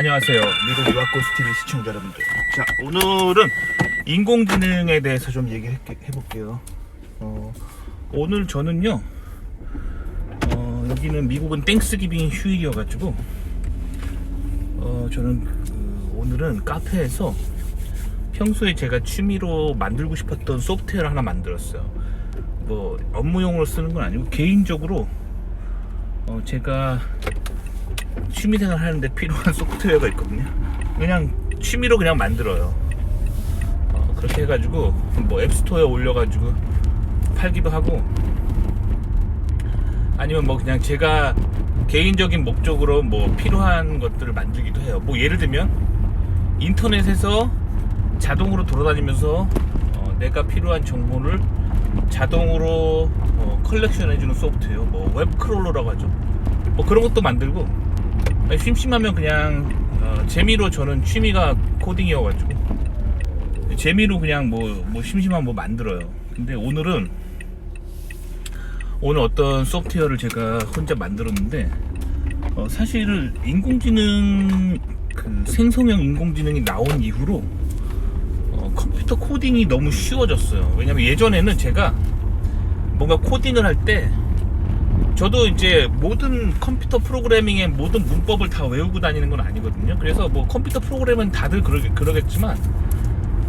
안녕하세요. 미국 유학 고스 TV 시청자 여러분들. 자, 오늘은 인공지능에 대해서 좀 얘기해 볼게요. 어, 오늘 저는요, 어, 여기는 미국은 땡스기빙 휴일이어가지고, 어, 저는 그 오늘은 카페에서 평소에 제가 취미로 만들고 싶었던 소프트웨어를 하나 만들었어요. 뭐 업무용으로 쓰는 건 아니고 개인적으로 어, 제가 취미생활 하는데 필요한 소프트웨어가 있거든요. 그냥 취미로 그냥 만들어요. 어, 그렇게 해가지고 뭐 앱스토어에 올려가지고 팔기도 하고 아니면 뭐 그냥 제가 개인적인 목적으로 뭐 필요한 것들을 만들기도 해요. 뭐 예를 들면 인터넷에서 자동으로 돌아다니면서 어, 내가 필요한 정보를 자동으로 어, 컬렉션 해주는 소프트웨어, 뭐 웹크롤러라고 하죠. 뭐 그런 것도 만들고 심심하면 그냥 어, 재미로 저는 취미가 코딩이어가지고 재미로 그냥 뭐, 뭐 심심하면 뭐 만들어요. 근데 오늘은 오늘 어떤 소프트웨어를 제가 혼자 만들었는데 어, 사실 인공지능 그 생성형 인공지능이 나온 이후로 어, 컴퓨터 코딩이 너무 쉬워졌어요. 왜냐면 예전에는 제가 뭔가 코딩을 할때 저도 이제 모든 컴퓨터 프로그래밍의 모든 문법을 다 외우고 다니는 건 아니거든요. 그래서 뭐 컴퓨터 프로그램은 다들 그러, 그러겠지만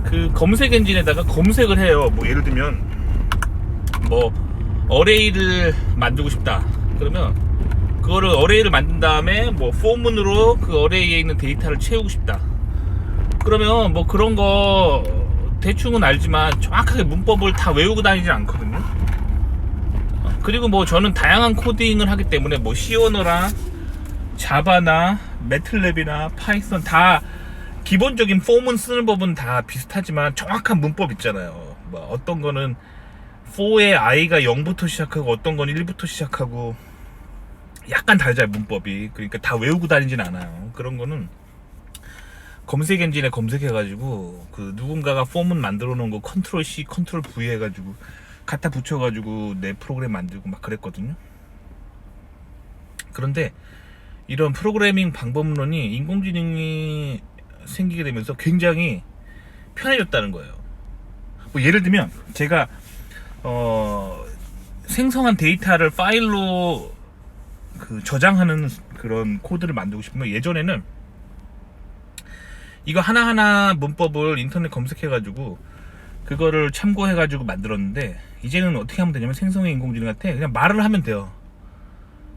그 검색 엔진에다가 검색을 해요. 뭐 예를 들면 뭐 어레이를 만들고 싶다. 그러면 그거를 어레이를 만든 다음에 뭐 포문으로 그 어레이에 있는 데이터를 채우고 싶다. 그러면 뭐 그런 거 대충은 알지만 정확하게 문법을 다 외우고 다니진 않거든요. 어, 그리고 뭐 저는 다양한 코딩을 하기 때문에 뭐 시오너나 자바나 매틀랩이나 파이썬 다 기본적인 폼은 쓰는 법은 다 비슷하지만 정확한 문법 있잖아요. 뭐 어떤 거는 4의 i가 0부터 시작하고 어떤 건 1부터 시작하고 약간 다르잖아요 문법이 그러니까 다 외우고 다니진 않아요 그런 거는 검색 엔진에 검색해가지고 그 누군가가 폼은 만들어 놓은 거 컨트롤 C 컨트롤 V 해가지고 갖다 붙여가지고 내 프로그램 만들고 막 그랬거든요. 그런데 이런 프로그래밍 방법론이 인공지능이 생기게 되면서 굉장히 편해졌다는 거예요. 뭐 예를 들면 제가 어, 생성한 데이터를 파일로 그 저장하는 그런 코드를 만들고 싶으면 예전에는 이거 하나하나 문법을 인터넷 검색해가지고 그거를 참고해가지고 만들었는데 이제는 어떻게 하면 되냐면 생성의 인공지능한테 그냥 말을 하면 돼요.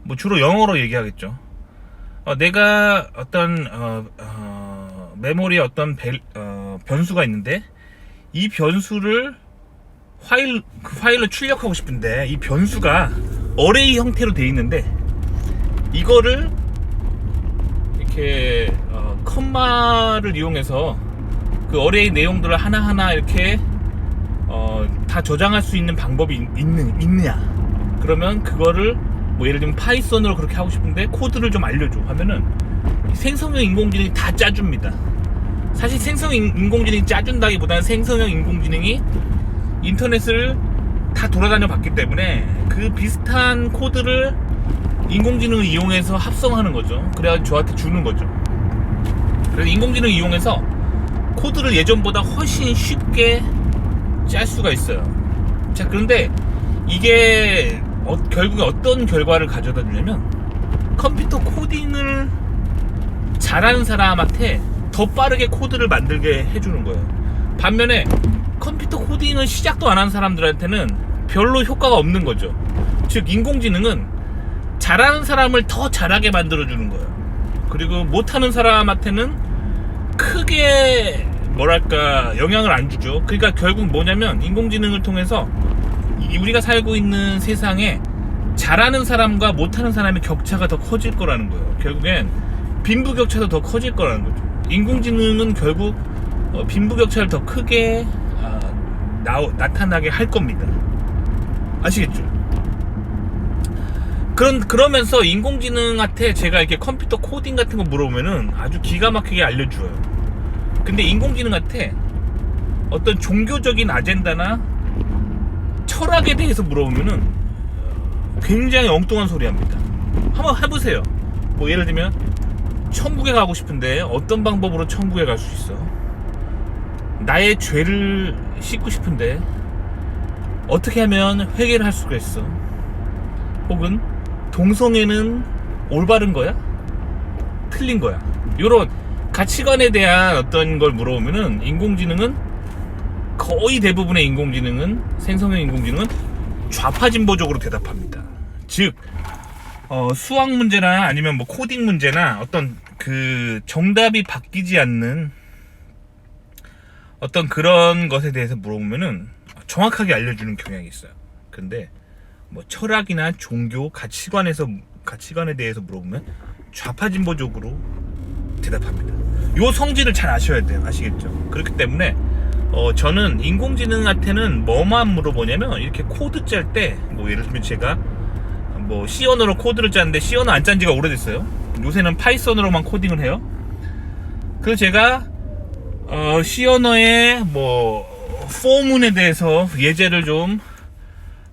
뭐 주로 영어로 얘기하겠죠. 어, 내가 어떤 어, 어, 메모리에 어떤 벨- 어, 변수가 있는데 이 변수를 파일 그 파일로 출력하고 싶은데 이 변수가 어레이 형태로 돼 있는데 이거를 이렇게 어, 컴마를 이용해서 그 어레이 내용들을 하나하나 이렇게 어, 다 저장할 수 있는 방법이 있, 있는, 있느냐 그러면 그거를 뭐 예를 들면 파이썬으로 그렇게 하고 싶은데 코드를 좀 알려줘 하면은 생성형 인공지능이 다 짜줍니다 사실 생성형 인- 인공지능이 짜준다기보다는 생성형 인공지능이 인터넷을 다 돌아다녀 봤기 때문에 그 비슷한 코드를 인공지능을 이용해서 합성하는 거죠. 그래야 저한테 주는 거죠. 그래서 인공지능 이용해서 코드를 예전보다 훨씬 쉽게 짤 수가 있어요. 자, 그런데 이게 어- 결국에 어떤 결과를 가져다 주냐면 컴퓨터 코딩을 잘하는 사람한테 더 빠르게 코드를 만들게 해주는 거예요. 반면에 컴퓨터 코딩을 시작도 안 한 사람들한테는 별로 효과가 없는 거죠. 즉, 인공지능은 잘하는 사람을 더 잘하게 만들어주는 거예요. 그리고 못하는 사람한테는 크게 뭐랄까 영향을 안 주죠. 그러니까 결국 뭐냐면 인공지능을 통해서 이- 우리가 살고 있는 세상에 잘하는 사람과 못하는 사람의 격차가 더 커질 거라는 거예요. 결국엔 빈부격차도 더 커질 거라는 거죠. 인공지능은 결국 어, 빈부격차를 더 크게 아, 나오- 나타나게 할 겁니다. 아시겠죠? 그런 그러면서 인공지능한테 제가 이렇게 컴퓨터 코딩 같은 거 물어보면은 아주 기가 막히게 알려줘요. 근데 인공지능한테 어떤 종교적인 아젠다나 철학에 대해서 물어보면은 굉장히 엉뚱한 소리 합니다. 한번 해보세요. 뭐 예를 들면 천국에 가고 싶은데 어떤 방법으로 천국에 갈 수 있어? 나의 죄를 씻고 싶은데 어떻게 하면 회개를 할 수가 있어? 혹은 동성애는 올바른 거야? 틀린 거야? 이런 가치관에 대한 어떤 걸 물어보면은 인공지능은 거의 대부분의 인공지능은 생성형 인공지능은 좌파 진보적으로 대답합니다. 즉 어, 수학 문제나 아니면 뭐 코딩 문제나 어떤 그 정답이 바뀌지 않는 어떤 그런 것에 대해서 물어보면은 정확하게 알려주는 경향이 있어요. 근데 뭐 철학이나 종교 가치관에서 가치관에 대해서 물어보면 좌파 진보적으로 대답합니다. 요 성질을 잘 아셔야 돼요. 아시겠죠? 그렇기 때문에 어, 저는 인공지능한테는 뭐만 물어보냐면 이렇게 코드 짤 때 뭐 예를 들면 제가 뭐 C 언어로 코드를 짜는데 C 언어 안 짠 지가 오래됐어요. 요새는 파이썬으로만 코딩을 해요. 그래서 제가 어, C 언어의 뭐 포문에 대해서 예제를 좀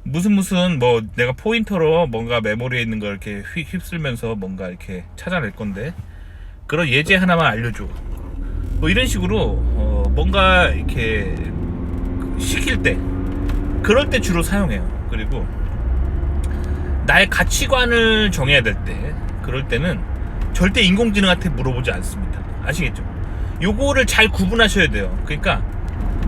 무슨 무슨 뭐 내가 포인터로 뭔가 메모리에 있는 걸 이렇게 휘- 휩쓸면서 뭔가 이렇게 찾아낼 건데 그런 예제 하나만 알려줘. 뭐 이런 식으로 어, 뭔가 이렇게 시킬 때 그럴 때 주로 사용해요. 그리고 나의 가치관을 정해야 될 때 그럴 때는 절대 인공지능한테 물어보지 않습니다. 아시겠죠? 요거를 잘 구분하셔야 돼요. 그러니까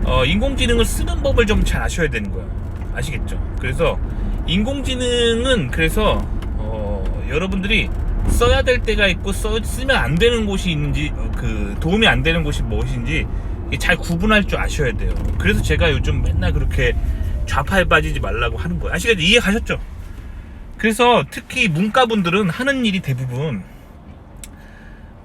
어, 인공지능을 쓰는 법을 좀 잘 아셔야 되는 거예요. 아시겠죠? 그래서 인공지능은 그래서 어, 여러분들이 써야 될 때가 있고 써, 쓰면 안 되는 곳이 있는지 어, 그 도움이 안 되는 곳이 무엇인지 잘 구분할 줄 아셔야 돼요. 그래서 제가 요즘 맨날 그렇게 좌파에 빠지지 말라고 하는 거예요. 아시겠죠? 이해 가셨죠? 그래서 특히 문과분들은 하는 일이 대부분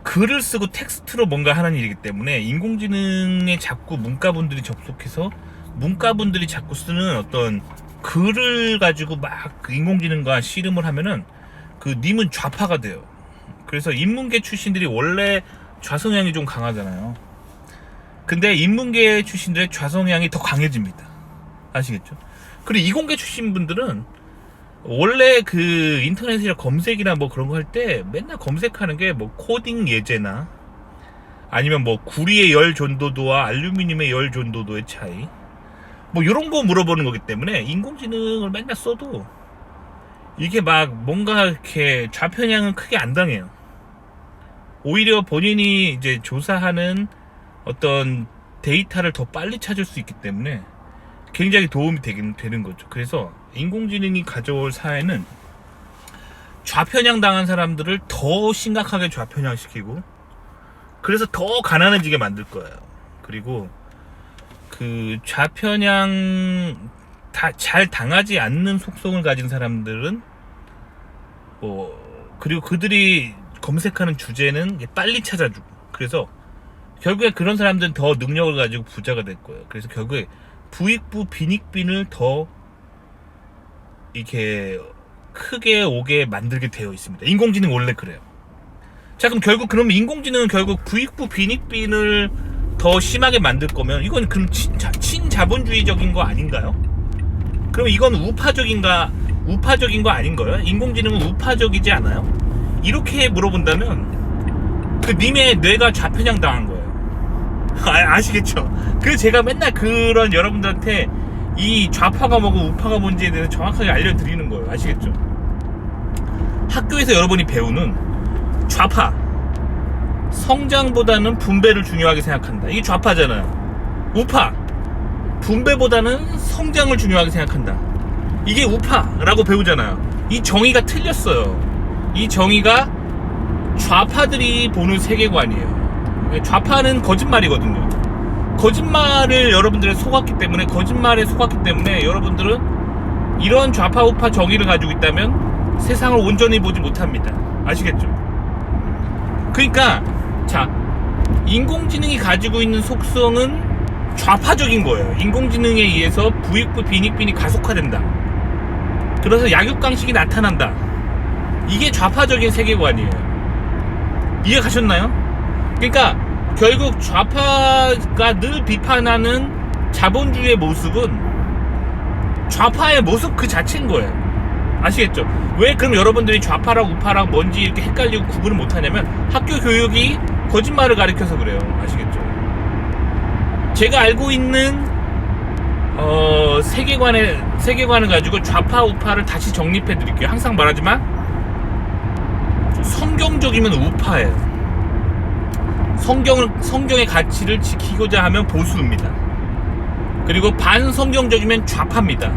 글을 쓰고 텍스트로 뭔가 하는 일이기 때문에 인공지능에 자꾸 문과분들이 접속해서 문과분들이 자꾸 쓰는 어떤 글을 가지고 막그 인공지능과 씨름을 하면은 그 님은 좌파가 돼요. 그래서 인문계 출신들이 원래 좌성향이 좀 강하잖아요. 근데 인문계 출신들의 좌성향이 더 강해집니다. 아시겠죠? 그리고 이공계 출신 분들은 원래 그 인터넷이나 검색이나 뭐 그런 거 할 때 맨날 검색하는 게 뭐 코딩 예제나 아니면 뭐 구리의 열 전도도와 알루미늄의 열 전도도의 차이 뭐 이런 거 물어보는 거기 때문에 인공지능을 맨날 써도 이게 막 뭔가 이렇게 좌편향은 크게 안 당해요. 오히려 본인이 이제 조사하는 어떤 데이터를 더 빨리 찾을 수 있기 때문에 굉장히 도움이 되긴 되는 거죠. 그래서 인공지능이 가져올 사회는 좌편향 당한 사람들을 더 심각하게 좌편향 시키고 그래서 더 가난해지게 만들 거예요. 그리고 그 좌편향 다 잘 당하지 않는 속성을 가진 사람들은 뭐 그리고 그들이 검색하는 주제는 빨리 찾아주고 그래서 결국에 그런 사람들은 더 능력을 가지고 부자가 될 거예요. 그래서 결국에 부익부 빈익빈을 더 이렇게 크게 오게 만들게 되어 있습니다. 인공지능 원래 그래요. 자 그럼 결국 그러면 인공지능은 결국 부익부 빈익빈을 더 심하게 만들 거면 이건 그럼 친자, 친자본주의적인 거 아닌가요? 그럼 이건 우파적인가 우파적인 거 아닌가요? 인공지능은 우파적이지 않아요? 이렇게 물어본다면 그 님의 뇌가 좌편향 당한 거예요. 아, 아시겠죠? 그래서 제가 맨날 그런 여러분들한테 이 좌파가 뭐고 우파가 뭔지에 대해서 정확하게 알려드리는 거예요. 아시겠죠? 학교에서 여러분이 배우는 좌파 성장보다는 분배를 중요하게 생각한다. 이게 좌파잖아요. 우파 분배보다는 성장을 중요하게 생각한다. 이게 우파라고 배우잖아요. 이 정의가 틀렸어요. 이 정의가 좌파들이 보는 세계관이에요. 좌파는 거짓말이거든요. 거짓말을 여러분들이 속았기 때문에 거짓말에 속았기 때문에 여러분들은 이런 좌파 우파 정의를 가지고 있다면 세상을 온전히 보지 못합니다. 아시겠죠? 그러니까 자 인공지능이 가지고 있는 속성은 좌파적인 거예요. 인공지능에 의해서 부익부 빈익빈이 가속화된다. 그래서 약육강식이 나타난다. 이게 좌파적인 세계관이에요. 이해 가셨나요? 그러니까 결국 좌파가 늘 비판하는 자본주의의 모습은 좌파의 모습 그 자체인 거예요. 아시겠죠? 왜 그럼 여러분들이 좌파랑 우파랑 뭔지 이렇게 헷갈리고 구분을 못하냐면 학교 교육이 거짓말을 가르쳐서 그래요. 아시겠죠? 제가 알고 있는 어, 세계관의 세계관을 가지고 좌파 우파를 다시 정립해 드릴게요. 항상 말하지만 성경적이면 우파예요. 성경을 성경의 가치를 지키고자 하면 보수입니다. 그리고 반성경적이면 좌파입니다.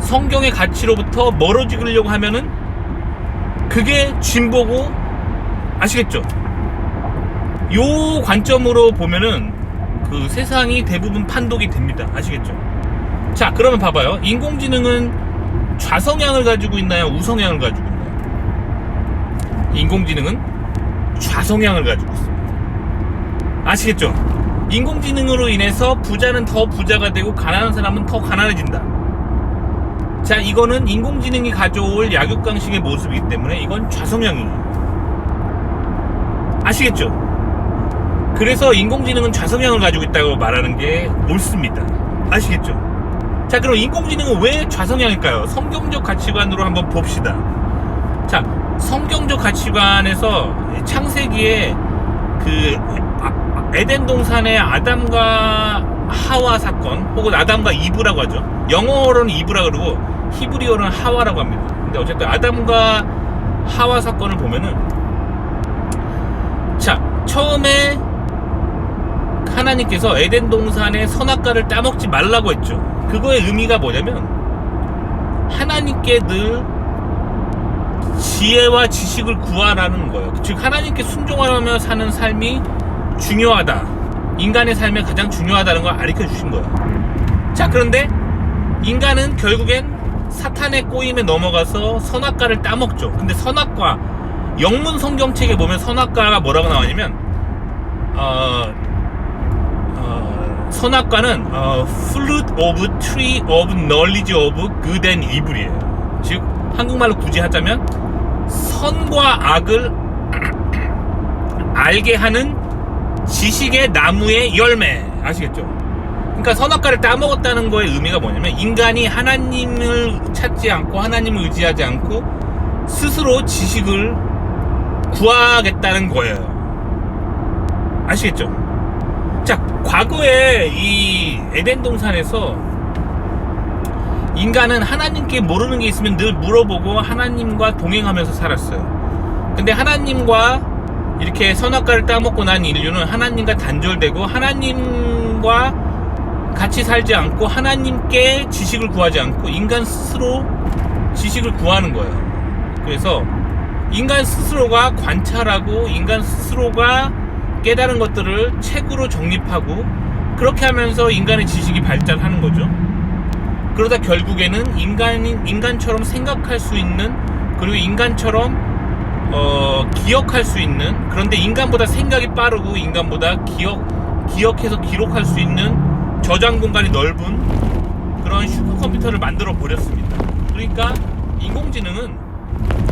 성경의 가치로부터 멀어지려고 하면은 그게 진보고 아시겠죠? 요 관점으로 보면은 그 세상이 대부분 판독이 됩니다. 아시겠죠? 자, 그러면 봐봐요. 인공지능은 좌성향을 가지고 있나요? 우성향을 가지고 있나요? 인공지능은 좌성향을 가지고 있습니다. 아시겠죠? 인공지능으로 인해서 부자는 더 부자가 되고 가난한 사람은 더 가난해진다. 자, 이거는 인공지능이 가져올 약육강식의 모습이기 때문에 이건 좌성향이에요. 아시겠죠? 그래서 인공지능은 좌성향을 가지고 있다고 말하는 게 옳습니다. 아시겠죠? 자, 그럼 인공지능은 왜 좌성향일까요? 성경적 가치관으로 한번 봅시다. 자, 성경적 가치관에서 창세기에 그 아- 에덴 동산의 아담과 하와 사건 혹은 아담과 이브라고 하죠. 영어로는 이브라 그러고 히브리어로는 하와라고 합니다. 근데 어쨌든 아담과 하와 사건을 보면은 자 처음에 하나님께서 에덴 동산의 선악과를 따먹지 말라고 했죠. 그거의 의미가 뭐냐면 하나님께 늘 지혜와 지식을 구하라는 거예요. 즉 하나님께 순종하며 사는 삶이 중요하다. 인간의 삶에 가장 중요하다는 걸 가르쳐 주신 거예요. 자, 그런데 인간은 결국엔 사탄의 꼬임에 넘어가서 선악과를 따먹죠. 근데 선악과 영문 성경책에 보면 선악과가 뭐라고 나오냐면 어, 어, 선악과는 어, fruit of tree of knowledge of good and evil이에요. 즉 한국말로 굳이 하자면 선과 악을 알게 하는 지식의 나무의 열매 아시겠죠? 그러니까 선악과를 따먹었다는 거의 의미가 뭐냐면 인간이 하나님을 찾지 않고 하나님을 의지하지 않고 스스로 지식을 구하겠다는 거예요. 아시겠죠? 자, 과거에 이 에덴 동산에서 인간은 하나님께 모르는 게 있으면 늘 물어보고 하나님과 동행하면서 살았어요. 근데 하나님과 이렇게 선악과를 따먹고 난 인류는 하나님과 단절되고 하나님과 같이 살지 않고 하나님께 지식을 구하지 않고 인간 스스로 지식을 구하는 거예요. 그래서 인간 스스로가 관찰하고 인간 스스로가 깨달은 것들을 책으로 정립하고 그렇게 하면서 인간의 지식이 발달하는 거죠. 그러다 결국에는 인간인 인간처럼 생각할 수 있는 그리고 인간처럼 어, 기억할 수 있는 그런데 인간보다 생각이 빠르고 인간보다 기억 기억해서 기록할 수 있는 저장 공간이 넓은 그런 슈퍼컴퓨터를 만들어 버렸습니다. 그러니까 인공지능은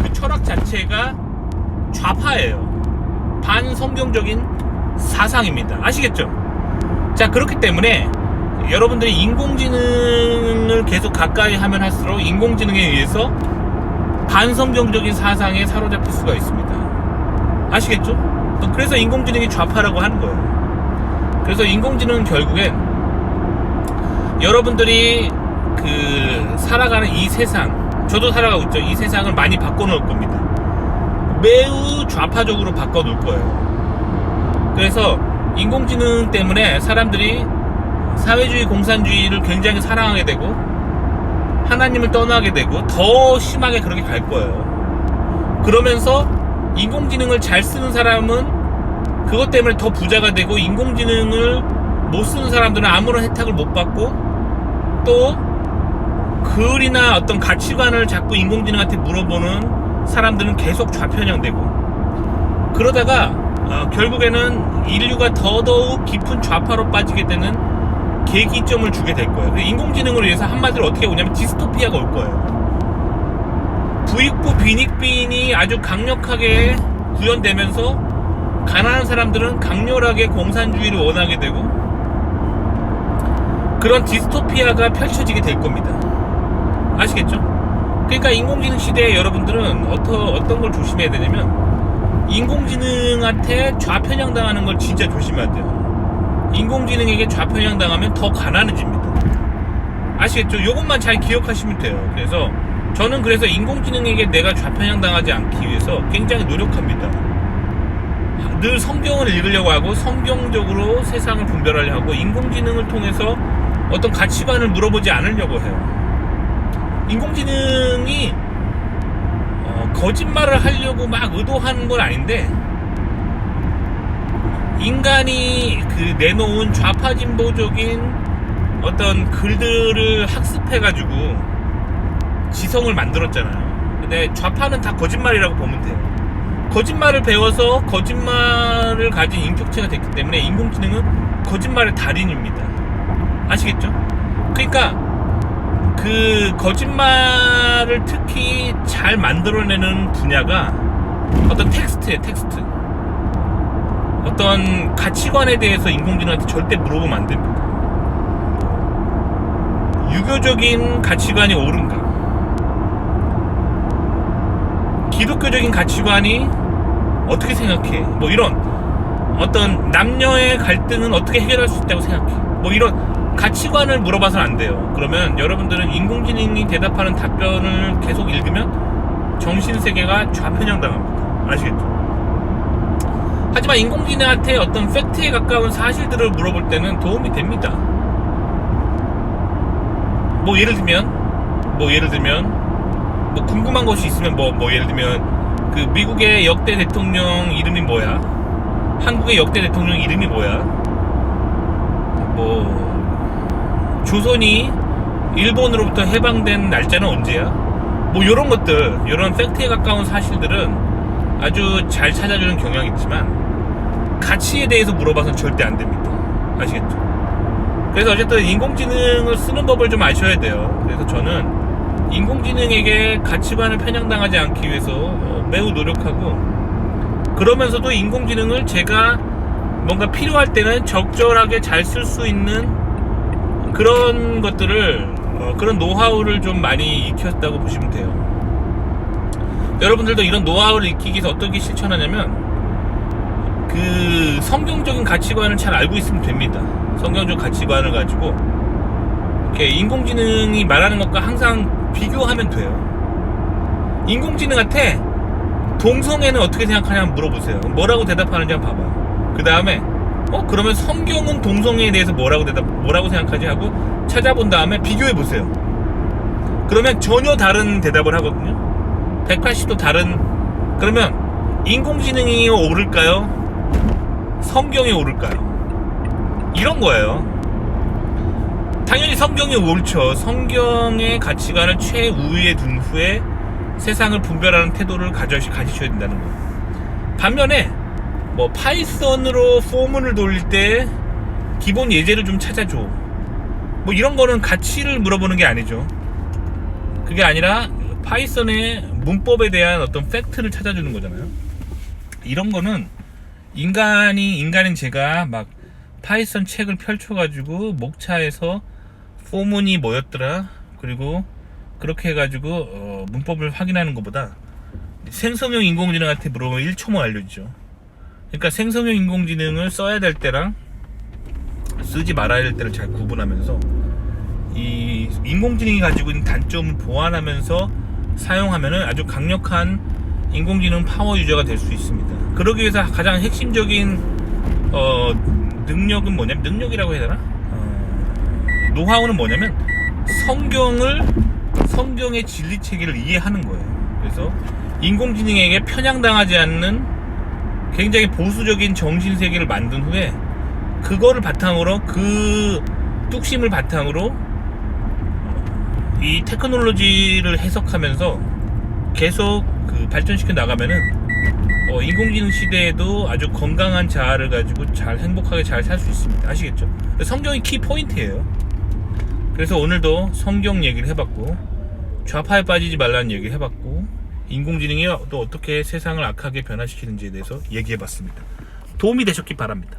그 철학 자체가 좌파예요. 반성경적인 사상입니다. 아시겠죠? 자 그렇기 때문에 여러분들이 인공지능을 계속 가까이 하면 할수록 인공지능에 의해서 반성경적인 사상에 사로잡힐 수가 있습니다. 아시겠죠? 그래서 인공지능이 좌파라고 하는 거예요. 그래서 인공지능은 결국엔 여러분들이 그 살아가는 이 세상, 저도 살아가고 있죠. 이 세상을 많이 바꿔놓을 겁니다. 매우 좌파적으로 바꿔놓을 거예요. 그래서 인공지능 때문에 사람들이 사회주의 공산주의를 굉장히 사랑하게 되고 하나님을 떠나게 되고 더 심하게 그렇게 갈 거예요. 그러면서 인공지능을 잘 쓰는 사람은 그것 때문에 더 부자가 되고 인공지능을 못 쓰는 사람들은 아무런 혜택을 못 받고 또 글이나 어떤 가치관을 자꾸 인공지능한테 물어보는 사람들은 계속 좌편향되고 그러다가 어, 결국에는 인류가 더더욱 깊은 좌파로 빠지게 되는 계기점을 주게 될 거예요. 인공지능으로 인해서 한마디로 어떻게 오냐면 디스토피아가 올 거예요. 부익부 빈익빈이 아주 강력하게 구현되면서 가난한 사람들은 강렬하게 공산주의를 원하게 되고 그런 디스토피아가 펼쳐지게 될 겁니다. 아시겠죠? 그러니까 인공지능 시대에 여러분들은 어떤 어떤 걸 조심해야 되냐면 인공지능한테 좌편향 당하는 걸 진짜 조심해야 돼요. 인공지능에게 좌편향 당하면 더 가난해집니다. 아시겠죠? 요것만 잘 기억하시면 돼요. 그래서 저는 그래서 인공지능에게 내가 좌편향 당하지 않기 위해서 굉장히 노력합니다. 늘 성경을 읽으려고 하고 성경적으로 세상을 분별하려 하고 인공지능을 통해서 어떤 가치관을 물어보지 않으려고 해요. 인공지능이 어, 거짓말을 하려고 막 의도하는 건 아닌데 인간이 그 내놓은 좌파진보적인 어떤 글들을 학습해가지고 지성을 만들었잖아요. 근데 좌파는 다 거짓말이라고 보면 돼요. 거짓말을 배워서 거짓말을 가진 인격체가 됐기 때문에 인공지능은 거짓말의 달인입니다. 아시겠죠? 그러니까 그 거짓말을 특히 잘 만들어내는 분야가 어떤 텍스트예요, 텍스트. 어떤 가치관에 대해서 인공지능한테 절대 물어보면 안 됩니다. 유교적인 가치관이 옳은가? 기독교적인 가치관이 어떻게 생각해? 뭐 이런 어떤 남녀의 갈등은 어떻게 해결할 수 있다고 생각해? 뭐 이런 가치관을 물어봐서는 안 돼요. 그러면 여러분들은 인공지능이 대답하는 답변을 계속 읽으면 정신세계가 좌편향 당합니다. 아시겠죠? 하지만 인공지능한테 어떤 팩트에 가까운 사실들을 물어볼 때는 도움이 됩니다. 뭐 예를 들면 뭐 예를 들면 뭐 궁금한 것이 있으면 뭐 뭐 예를 들면 그 미국의 역대 대통령 이름이 뭐야? 한국의 역대 대통령 이름이 뭐야? 뭐 조선이 일본으로부터 해방된 날짜는 언제야? 뭐 이런 것들, 이런 팩트에 가까운 사실들은 아주 잘 찾아주는 경향이 있지만 가치에 대해서 물어봐서는 절대 안 됩니다. 아시겠죠? 그래서 어쨌든 인공지능을 쓰는 법을 좀 아셔야 돼요. 그래서 저는 인공지능에게 가치관을 편향당하지 않기 위해서 어, 매우 노력하고 그러면서도 인공지능을 제가 뭔가 필요할 때는 적절하게 잘 쓸 수 있는 그런 것들을 어, 그런 노하우를 좀 많이 익혔다고 보시면 돼요. 여러분들도 이런 노하우를 익히기 위해서 어떻게 실천하냐면 그 성경적인 가치관을 잘 알고 있으면 됩니다. 성경적 가치관을 가지고 이렇게 인공지능이 말하는 것과 항상 비교하면 돼요. 인공지능한테 동성애는 어떻게 생각하냐 물어보세요. 뭐라고 대답하는지 한번 봐봐요. 그 다음에 어 그러면 성경은 동성애에 대해서 뭐라고 대답 뭐라고 생각하지 하고 찾아본 다음에 비교해 보세요. 그러면 전혀 다른 대답을 하거든요. 180도 다른 그러면 인공지능이 오를까요? 성경이 오를까요? 이런 거예요. 당연히 성경이 옳죠. 성경의 가치관을 최우위에 둔 후에 세상을 분별하는 태도를 가져, 가지셔야 된다는 거예요. 반면에 뭐 파이썬으로 포문을 돌릴 때 기본 예제를 좀 찾아줘. 뭐 이런 거는 가치를 물어보는 게 아니죠. 그게 아니라 파이썬의 문법에 대한 어떤 팩트를 찾아주는 거잖아요. 이런 거는 인간이 인간인 제가 막 파이썬 책을 펼쳐가지고 목차에서 포문이 뭐였더라 그리고 그렇게 해가지고 어, 문법을 확인하는 것보다 생성형 인공지능한테 물어보면 1초만 알려주죠. 그러니까 생성형 인공지능을 써야 될 때랑 쓰지 말아야 될 때를 잘 구분하면서 이 인공지능이 가지고 있는 단점을 보완하면서 사용하면은 아주 강력한 인공지능 파워 유저가 될 수 있습니다. 그러기 위해서 가장 핵심적인 어, 능력은 뭐냐면 능력이라고 해야 되나? 어, 노하우는 뭐냐면 성경을 성경의 진리 체계를 이해하는 거예요. 그래서 인공지능에게 편향당하지 않는 굉장히 보수적인 정신 세계를 만든 후에 그거를 바탕으로 그 뚝심을 바탕으로 이 테크놀로지를 해석하면서 계속 그 발전시켜 나가면은 어, 인공지능 시대에도 아주 건강한 자아를 가지고 잘 행복하게 잘 살 수 있습니다. 아시겠죠? 성경이 키 포인트예요. 그래서 오늘도 성경 얘기를 해봤고 좌파에 빠지지 말라는 얘기를 해봤고 인공지능이 또 어떻게 세상을 악하게 변화시키는지에 대해서 얘기해 봤습니다. 도움이 되셨기 바랍니다.